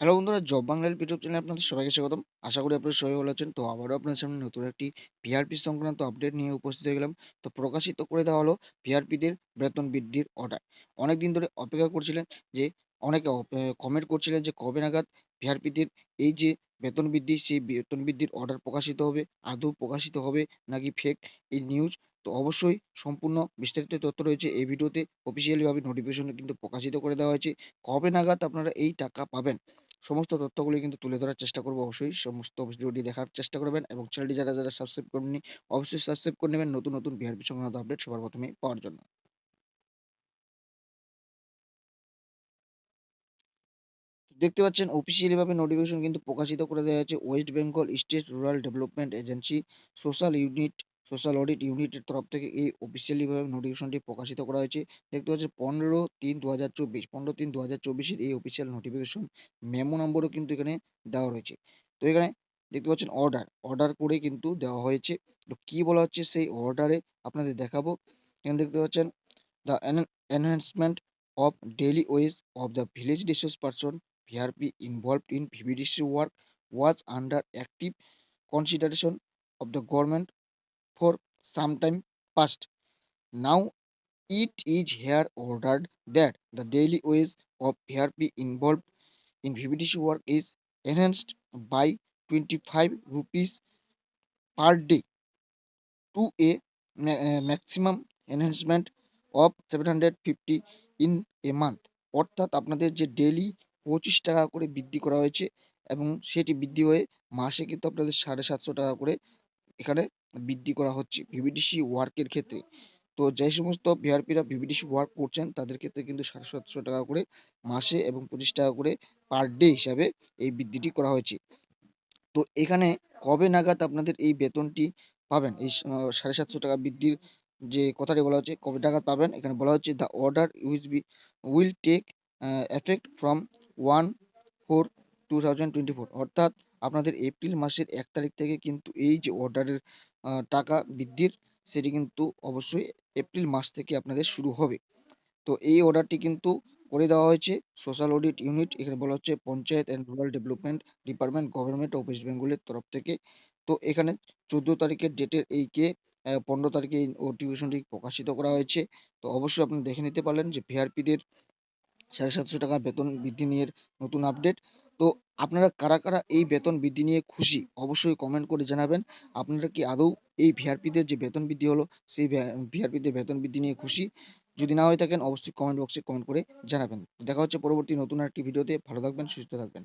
Hello বন্ধুরা job Bangla YouTube চ্যানেলে আপনাদের সবাইকে স্বাগতম। আশা করি আপনারা সবাই ভালো আছেন। তো আবারও আপনাদের সামনে নতুন একটি ভিআরপি সংক্রান্ত আপডেট নিয়ে উপস্থিত হয়ে গেলাম। তো প্রকাশিত করে দেওয়া হলো ভিআরপিদের বেতন বৃদ্ধির অর্ডার অনেক দিন ধরে অপেক্ষা করছিলেন যে, অনেকে কমেন্ট করছিলেন যে, কবে নাগাদ ভিআরপিদের এই যে বেতন বৃদ্ধি, সেই বেতন বৃদ্ধির অর্ডার প্রকাশিত হবে? আদৌ প্রকাশিত হবে নাকি ফেক এই নিউজ তো অবশ্যই সম্পূর্ণ বিস্তারিত তথ্য রয়েছে এই ভিডিওতে। ভাবে নোটিফিকেশন কিন্তু প্রকাশিত করে দেওয়া হয়েছে। কবে নাগাদ আপনারা এই টাকা পাবেন? সমস্ত তথ্যগুলি কিন্তু তুলে ধরার চেষ্টা করব অবশ্যই। সমস্ত ভিডিওটি দেখার চেষ্টা করবেন এবং চ্যানেলটি যারা যারা সাবস্ক্রাইব করেননি, অবশ্যই সাবস্ক্রাইব করে নেবেন নতুন নতুন বিহারপি সংক্রান্ত আপডেট সবার প্রথমে পাওয়ার জন্য। দেখতে পাচ্ছেন অফিসিয়ালি ভাবে নোটিফিকেশন কিন্তু প্রকাশিত করে দেওয়া হয়েছে West Bengal state rural development agency social unit social audit ইউনিটের তরফ থেকে এই অফিসিয়ালি ভাবে নোটিফিকেশনটি প্রকাশিত করা হয়েছে। দেখতে পাচ্ছেন, পনেরো তিন দু হাজার চব্বিশ, পনেরো তিন দু হাজার চব্বিশের এই অফিসিয়াল নোটিফিকেশন মেমো নম্বরও কিন্তু এখানে দেওয়া রয়েছে। তো এখানে দেখতে পাচ্ছেন অর্ডার অর্ডার করে কিন্তু দেওয়া হয়েছে। তো কি বলা হচ্ছে সেই অর্ডারে আপনাদের দেখাবো। এখানে দেখতে পাচ্ছেন the enhancement of daily wage of the village resource person VRP involved in VVDC work was under active consideration of the government for some time past. Now it is here ordered that the daily wage of VRP involved in VVDC work is enhanced by 25 rupees per day to a ma- uh, maximum enhancement of 750 in a month অর্থাৎ আপনাদের যে daily পঁচিশ টাকা করে বৃদ্ধি করা হয়েছে এবং সেটি বৃদ্ধি হয়ে মাসে কিন্তু আপনাদের সাড়ে সাতশো টাকা করে এখানে বৃদ্ধি করা হচ্ছে ভিভিডিসি ওয়ার্কের ক্ষেত্রে। তো যে সমস্ত ভিআরপিরা ভিভিডিসি ওয়ার্ক করছেন, তাদের ক্ষেত্রে কিন্তু সাড়ে সাতশো টাকা করে মাসে এবং পঁচিশ টাকা করে পার ডে হিসাবে এই বৃদ্ধিটি করা হয়েছে। তো এখানে কবে নাগাদ আপনাদের এই বেতনটি পাবেন? এই সাড়ে সাতশো টাকা বৃদ্ধির যে কথাটি বলা হচ্ছে, কবে নাগাদ পাবেন? এখানে বলা হচ্ছে the order which be will take effect from one four two thousand twenty four অর্থাৎ আপনাদের এপ্রিল মাসের এক তারিখ থেকে কিন্তু এই যে অর্ডারের টাকা বৃদ্ধির, সেটি কিন্তু অবশ্যই এপ্রিল মাস থেকে আপনাদের শুরু হবে। তো এই অর্ডারটি কিন্তু করে দেওয়া হয়েছে সোশ্যাল অডিট ইউনিট এখানে বলা হচ্ছে panchayat and rural development department government of West বেঙ্গলের তরফ থেকে। তো এখানে চোদ্দ তারিখের ডেটের এইকে পনেরো তারিখে এই নোটিফিকেশনটি প্রকাশিত করা হয়েছে। তো অবশ্যই আপনি দেখে নিতে পারলেন যে ভিআরপিদের সাড়ে সাতশো টাকা বেতন বৃদ্ধি নিয়ে নতুন আপডেট তো আপনারা কারা কারা এই বেতন বৃদ্ধি নিয়ে খুশি, অবশ্যই কমেন্ট করে জানাবেন। আপনারা কি আদৌ এই ভিআরপিদের যে বেতন বৃদ্ধি হলো, সেই ভিআরপিদের বেতন বৃদ্ধি নিয়ে খুশি? যদি না হয়ে থাকেন, অবশ্যই কমেন্ট বক্সে কমেন্ট করে জানাবেন। দেখা হচ্ছে পরবর্তী নতুন একটি ভিডিওতে। ভালো থাকবেন, সুস্থ থাকবেন।